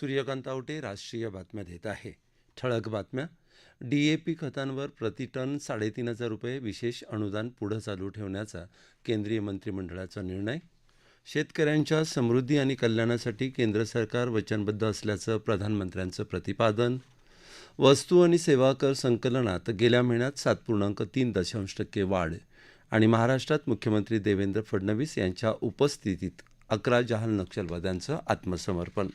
सूर्यकांत आवटे राष्ट्रीय बातम्या देत आहे. ठळक बातम्या. डीएपी खतांवर प्रतिटन साडेतीन हजार रुपये विशेष अनुदान पुढं चालू ठेवण्याचा केंद्रीय मंत्रिमंडळाचा निर्णय. शेतकऱ्यांच्या समृद्धी आणि कल्याणासाठी केंद्र सरकार वचनबद्ध असल्याचं प्रधानमंत्र्यांचं प्रतिपादन. वस्तू आणि सेवा कर संकलनात गेल्या महिन्यात सात पूर्णांक तीन दशांश टक्के वाढ आणि महाराष्ट्रात मुख्यमंत्री देवेंद्र फडणवीस यांच्या उपस्थितीत अकरा जहाल नक्षलवाद्यांचं आत्मसमर्पण.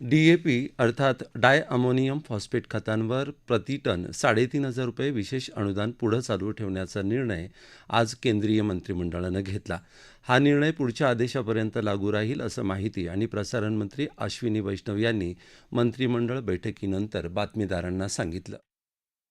डीएपी अर्थात डाय अमोनियम फॉस्फेट खतांवर प्रतिटन साडेतीन हजार रुपये विशेष अनुदान पुढं चालू ठेवण्याचा निर्णय आज केंद्रीय मंत्रिमंडळानं घेतला. हा निर्णय पुढच्या आदेशापर्यंत लागू राहील असं माहिती आणि प्रसारण मंत्री अश्विनी वैष्णव यांनी मंत्रिमंडळ बैठकीनंतर बातमीदारांना सांगितलं.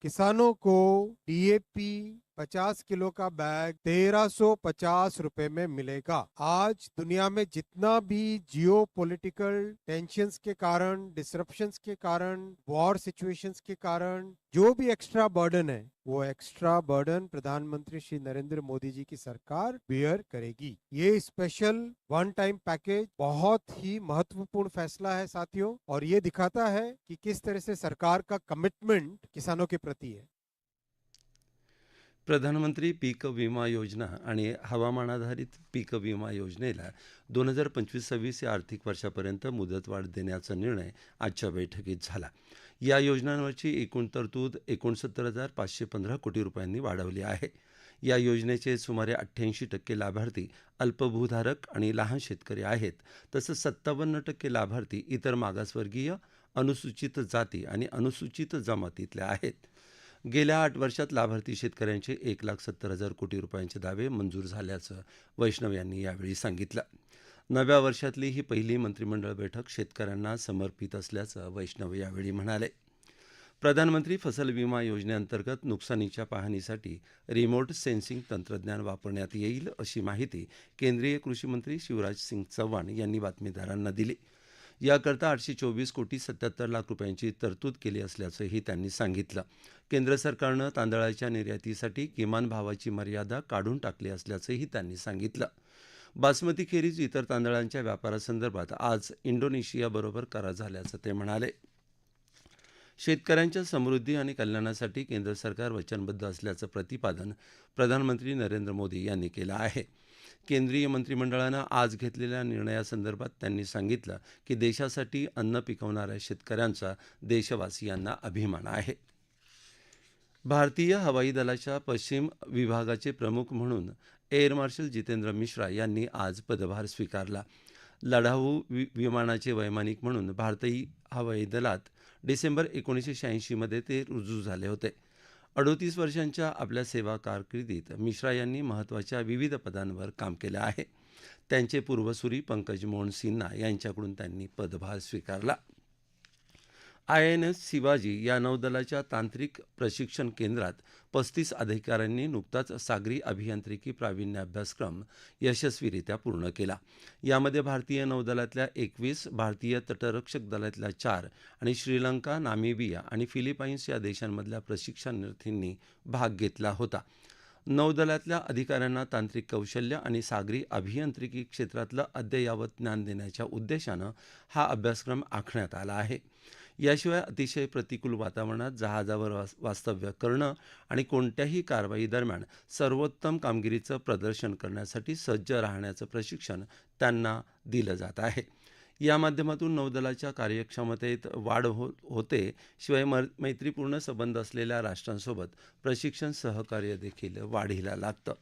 किसानों को डीएपी 50 किलो का बैग 1350 रुपए में मिलेगा। आज दुनिया में जितना भी जियो पोलिटिकल टेंशन के कारण डिसरप्शंस के कारण वॉर सिचुएशन के कारण, जो भी एक्स्ट्रा बर्डन है, वो एक्स्ट्रा बर्डन प्रधानमंत्री श्री नरेंद्र मोदी जी की सरकार बियर करेगी। ये स्पेशल वन टाइम पैकेज बहुत ही महत्वपूर्ण फैसला है साथियों, और ये दिखाता है कि किस तरह से सरकार का कमिटमेंट किसानों के प्रति है। प्रधानमंत्री पीक विमा योजना आणि हवामानाधारित पीक विमा योजनेला दोन हजार पंचवीस सव्वीस या आर्थिक वर्षापर्यंत मुदतवाढ देण्याचा निर्णय आजच्या बैठकीत झाला. या योजनांवरची एकूण तरतूद एकोणसत्तर हजार पाचशे पंधरा कोटी रुपयांनी वाढवली आहे. या योजनेचे सुमारे अठ्ठ्याऐंशी टक्के लाभार्थी अल्पभूधारक आणि लहान शेतकरी आहेत. तसंच सत्तावन्न टक्के लाभार्थी इतर मागासवर्गीय अनुसूचित जाती आणि अनुसूचित जमातीतल्या आहेत. गेल्या आठ वर्षात लाभार्थी शेतकऱ्यांचे एक लाख सत्तर हजार कोटी रुपयांचे दावे मंजूर झाल्याचं वैष्णव यांनी यावेळी सांगितलं. नव्या वर्षातली ही पहिली मंत्रिमंडळ बैठक शेतकऱ्यांना समर्पित असल्याचं वैष्णव यावेळी म्हणाले. प्रधानमंत्री फसल विमा योजनेअंतर्गत नुकसानीच्या पाहणीसाठी रिमोट सेन्सिंग तंत्रज्ञान वापरण्यात येईल अशी माहिती केंद्रीय कृषीमंत्री शिवराज सिंग चव्हाण यांनी बातमीदारांना दिली. याकरता आठशे चोवीस कोटी सत्याहत्तर लाख रुपयांची तरतूद केली असल्याचंही त्यांनी सांगितलं. केंद्र सरकारनं तांदळाच्या निर्यातीसाठी किमान भावाची मर्यादा काढून टाकली असल्याचंही त्यांनी सांगितलं. बासमती खेरीज इतर तांदळांच्या व्यापारासंदर्भात आज इंडोनेशियाबरोबर करार झाल्याचं ते म्हणाले. शेतकऱ्यांच्या समृद्धी आणि कल्याणासाठी केंद्र सरकार वचनबद्ध असल्याचं प्रतिपादन प्रधानमंत्री नरेंद्र मोदी यांनी केलं आहे. केंद्रीय मंत्रिमंडळानं आज घेतलेल्या निर्णयासंदर्भात त्यांनी सांगितलं की देशासाठी अन्न पिकवणाऱ्या शेतकऱ्यांचा देशवासियांना अभिमान आहे. भारतीय हवाई दलाच्या पश्चिम विभागाचे प्रमुख म्हणून एअर मार्शल जितेंद्र मिश्रा यांनी आज पदभार स्वीकारला. लढाऊ वि विमानाचे वैमानिक म्हणून भारतीय हवाई दलात डिसेंबर एकोणीसशे शहाऐंशीमध्ये ते रुजू झाले होते. अडोतीस वर्षांच्या आपल्या सेवा कारकिर्दीत मिश्रा यांनी महत्त्वाच्या विविध पदांवर काम केलं आहे. त्यांचे पूर्वसुरी पंकज मोहन सिन्हा यांच्याकडून त्यांनी पदभार स्वीकारला. आय एन एस शिवाजी या नौदलाच्या तांत्रिक प्रशिक्षण केंद्रात पस्तीस अधिकाऱ्यांनी नुकताच सागरी अभियांत्रिकी प्रावीण्य अभ्यासक्रम यशस्वीरित्या पूर्ण केला. यामध्ये भारतीय नौदलातल्या एकवीस भारतीय तटरक्षक दलातल्या चार आणि श्रीलंका नामिबिया आणि फिलिपाईन्स या देशांमधल्या प्रशिक्षणार्थींनी भाग घेतला होता. नौदलातल्या अधिकाऱ्यांना तांत्रिक कौशल्य आणि सागरी अभियांत्रिकी क्षेत्रातलं अद्ययावत ज्ञान देण्याच्या उद्देशानं हा अभ्यासक्रम आखण्यात आला आहे. याशिवाय अतिशय प्रतिकूल वातावरणात जहाजावर वास वास्तव्य करणं आणि कोणत्याही कारवाई दरम्यान सर्वोत्तम कामगिरीचं प्रदर्शन करण्यासाठी सज्ज राहण्याचं प्रशिक्षण त्यांना दिलं जात आहे. या माध्यमातून नौदलाच्या कार्यक्षमतेत वाढ हो होते. शिवाय म मैत्रीपूर्ण संबंध असलेल्या राष्ट्रांसोबत प्रशिक्षण सहकार्य देखील वाढीला लागतं.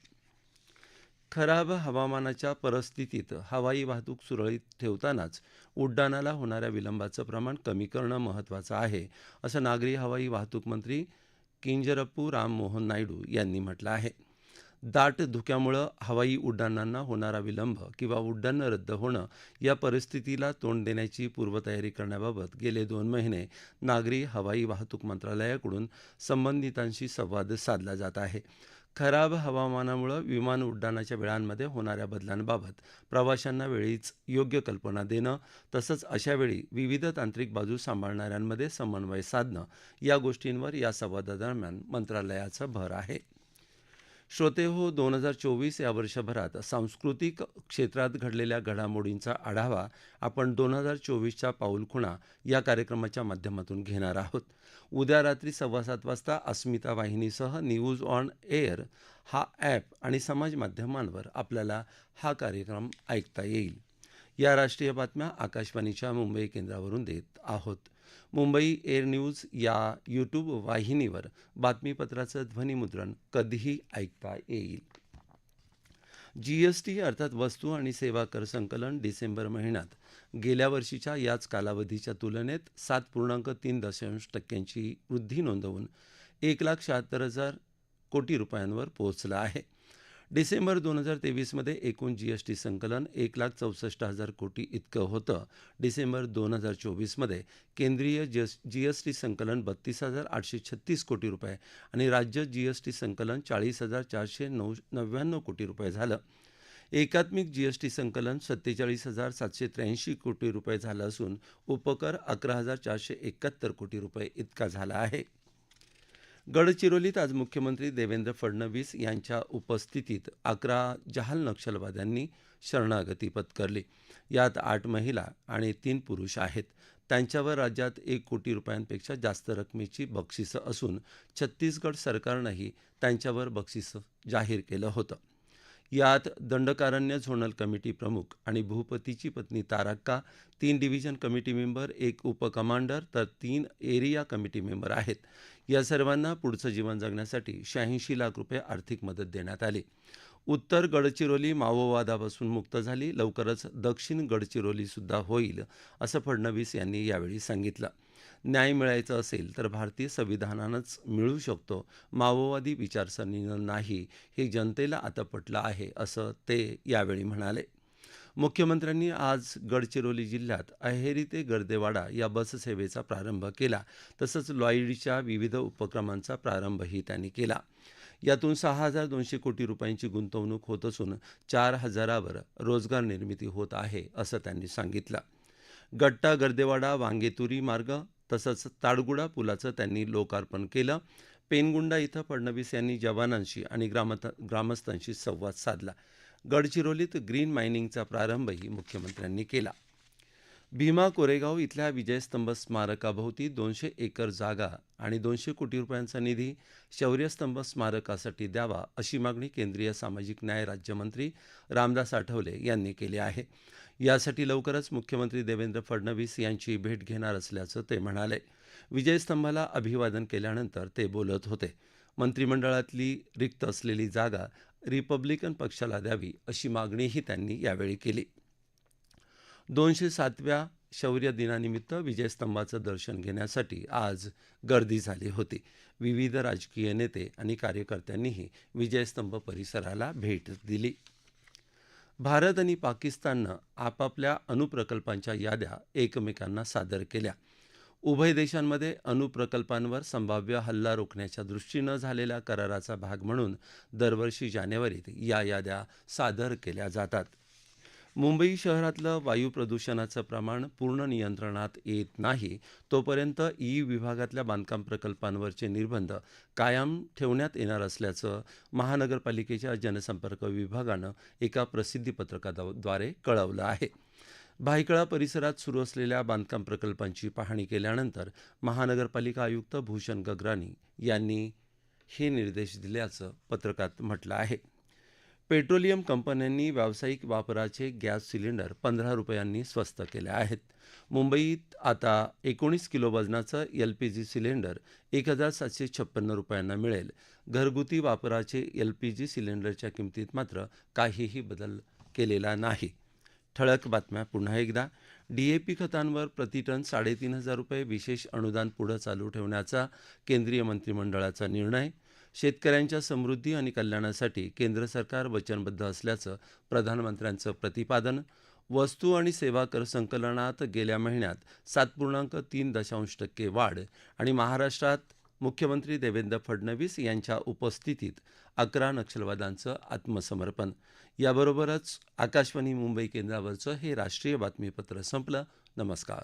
खराब हवामानाच्या परिस्थितीत हवाई वाहतूक सुरळीत ठेवतानाच उड्डाणाला होणाऱ्या विलंबाचं प्रमाण कमी करणं महत्त्वाचं आहे असं नागरी हवाई वाहतूक मंत्री किंजरप्पू राममोहन नायडू यांनी म्हटलं आहे. दाट धुक्यामुळं हवाई उड्डाणांना होणारा विलंब किंवा उड्डाणं रद्द होणं या परिस्थितीला तोंड देण्याची पूर्वतयारी करण्याबाबत गेले दोन महिने नागरी हवाई वाहतूक मंत्रालयाकडून संबंधितांशी संवाद साधला जात आहे. खराब हवामानामुळं विमान उड्डाणाच्या वेळांमध्ये होणाऱ्या बदलांबाबत प्रवाशांना वेळीच योग्य कल्पना देणं तसंच अशावेळी विविध तांत्रिक बाजू सांभाळणाऱ्यांमध्ये समन्वय साधणं या गोष्टींवर या संवादादरम्यान मंत्रालयाचा भर आहे. श्रोते हो दोन हजार चोवीस या वर्षभरात सांस्कृतिक क्षेत्रात घडलेल्या घडामोडींचा आढावा आपण दोन हजार चोवीसच्या पाऊलखुणा या कार्यक्रमाच्या माध्यमातून घेणार आहोत. उद्या रात्री सव्वा सात वाजता अस्मिता वाहिनीसह न्यूज ऑन एअर हा ॲप आणि समाज माध्यमांवर आपल्याला हा कार्यक्रम ऐकता येईल. या राष्ट्रीय बातम्या आकाशवाणीच्या मुंबई केंद्रावरून देत आहोत. मुंबई एअर न्यूज या यूट्यूब वाहिनीवर बातमीपत्राचं ध्वनिमुद्रण कधीही ऐकता येईल. जीएसटी अर्थात वस्तू आणि सेवा कर संकलन डिसेंबर महिन्यात गेल्या वर्षीच्या याच कालावधीच्या तुलनेत सात पूर्णांक तीन दशांश टक्क्यांची वृद्धी नोंदवून एक लाख शहात्तर हजार कोटी रुपयांवर पोहोचला आहे. डिसेंबर दोन हजार तेवीसमध्ये एकूण जी एस टी संकलन एक लाख चौसष्ट हजार कोटी इतकं होतं. डिसेंबर दोन हजार चोवीसमध्ये केंद्रीय जीएस टी संकलन बत्तीस हजार आठशे छत्तीस कोटी रुपये आणि राज्य जी एस टी संकलन चाळीस हजार चारशे नऊ नव्याण्णव कोटी रुपये झालं. एकात्मिक जीएसटी संकलन सत्तेचाळीस हजार सातशे त्र्याऐंशी कोटी रुपये झालं असून उपकर अकरा हजार चारशे एकाहत्तर कोटी रुपये इतका झाला आहे. गडचिरोलीत आज मुख्यमंत्री देवेंद्र फडणवीस यांच्या उपस्थितीत अकरा जहाल नक्षलवाद्यांनी शरणागती पत्करली. यात आठ महिला आणि तीन पुरुष आहेत. त्यांच्यावर राज्यात एक कोटी रुपयांपेक्षा जास्त रकमेची बक्षिसं असून छत्तीसगड सरकारनंही त्यांच्यावर बक्षिसं जाहीर केलं होतं. यात दंडकारण्य झोनल कमिटी प्रमुख आणि भूपतीची पत्नी तारक्का तीन डिव्हिजन कमिटी मेंबर एक उपकमांडर तर तीन एरिया कमिटी मेंबर आहेत. या सर्वांना पुढचं जीवन जगण्यासाठी शहाऐंशी लाख रुपये आर्थिक मदत देण्यात आली. उत्तर गडचिरोली माओवादापासून मुक्त झाली लवकरच दक्षिण गडचिरोलीसुद्धा होईल असं फडणवीस यांनी यावेळी सांगितलं. न्याय मिळायचं असेल तर भारतीय संविधानानंच मिळू शकतो. माओवादी विचारसरणीनं नाही हे जनतेला आता पटलं आहे असं ते यावेळी म्हणाले. मुख्यमंत्र्यांनी आज गडचिरोली जिल्ह्यात अहेरी ते गर्देवाडा या बससेवेचा प्रारंभ केला. तसंच लॉईडच्या विविध उपक्रमांचा प्रारंभही त्यांनी केला. यातून सहा हजार दोनशे कोटी रुपयांची गुंतवणूक होत असून चार हजारावर रोजगार निर्मिती होत आहे असं त्यांनी सांगितलं. गट्टा गर्देवाडा वांगेतुरी मार्ग तसंच ताडगुडा पुलाचं त्यांनी लोकार्पण केलं. पेनगुंडा इथं फडणवीस यांनी जवानांशी आणि ग्रामत ग्रामस्थांशी संवाद साधला. गडचिरोलीत ग्रीन मायनिंगचा प्रारंभही मुख्यमंत्र्यांनी केला. भीमा कोरेगाव इथल्या विजयस्तंभ स्मारकाभोवती दोनशे एकर जागा आणि दोनशे कोटी रुपयांचा निधी शौर्यस्तंभ स्मारकासाठी द्यावा अशी मागणी केंद्रीय सामाजिक न्याय राज्यमंत्री रामदास आठवले यांनी केली आहे. यासाठी लवकरच मुख्यमंत्री देवेंद्र फडणवीस यांची भेट घेणार असल्याचं ते म्हणाले. विजयस्तंभाला अभिवादन केल्यानंतर ते बोलत होते. मंत्रिमंडळातली रिक्त असलेली जागा रिपब्लिकन पक्षाला द्यावी अशी मागणीही त्यांनी यावेळी केली. दोनशे सातव्या शौर्य दिनानिमित्त विजयस्तंभाचं दर्शन घेण्यासाठी आज गर्दी झाली होती. विविध राजकीय नेते आणि कार्यकर्त्यांनीही विजयस्तंभ परिसराला भेट दिली. भारत आणि पाकिस्ताननं आपापल्या अणुप्रकल्पांच्या याद्या एकमेकांना सादर केल्या. उभय देशांमध्ये अणुप्रकल्पांवर संभाव्य हल्ला रोखण्याच्या दृष्टीनं झालेल्या कराराचा भाग म्हणून दरवर्षी जानेवारीत या याद्या सादर केल्या जातात. मुंबई शहरातलं वायू प्रदूषणाचं प्रमाण पूर्ण नियंत्रणात येत नाही तोपर्यंत ई विभागातल्या बांधकाम प्रकल्पांवरचे निर्बंध कायम ठेवण्यात येणार असल्याचं महानगरपालिकेच्या जनसंपर्क विभागानं एका प्रसिद्धीपत्रकाद्वारे कळवलं आहे. भायखळा परिसरात सुरू असलेल्या बांधकाम प्रकल्पांची पाहणी केल्यानंतर महानगरपालिका आयुक्त भूषण गगरानी यांनी हे निर्देश दिल्याचं पत्रकात म्हटलं आहे. पेट्रोलियम कंपन्यांनी व्यावसायिक वापराचे गॅस सिलेंडर पंधरा रुपयांनी स्वस्त केले आहेत. मुंबईत आता एकोणीस किलो वजनाचं एल पी जी सिलेंडर एक हजार सातशे छप्पन्न रुपयांना मिळेल. घरगुती वापराचे एल पी जी सिलेंडरच्या किमतीत मात्र काहीही बदल केलेला नाही. ठळक बातम्या पुन्हा एकदा. डीएपी खतांवर प्रतिटन साडेतीन हजार रुपये विशेष अनुदान पुढं चालू ठेवण्याचा केंद्रीय मंत्रिमंडळाचा निर्णय शेतकऱ्यांच्या समृद्धी आणि कल्याणासाठी केंद्र सरकार वचनबद्ध असल्याचं प्रधानमंत्र्यांचं प्रतिपादन वस्तू आणि सेवा कर संकलनात गेल्या महिन्यात सात पूर्णांक तीन दशांश टक्के वाढ आणि महाराष्ट्रात मुख्यमंत्री देवेंद्र फडणवीस यांच्या उपस्थितीत अकरा नक्षलवाद्यांचं आत्मसमर्पण. याबरोबरच आकाशवाणी मुंबई केंद्रावरचं हे राष्ट्रीय बातमीपत्र संपलं. नमस्कार.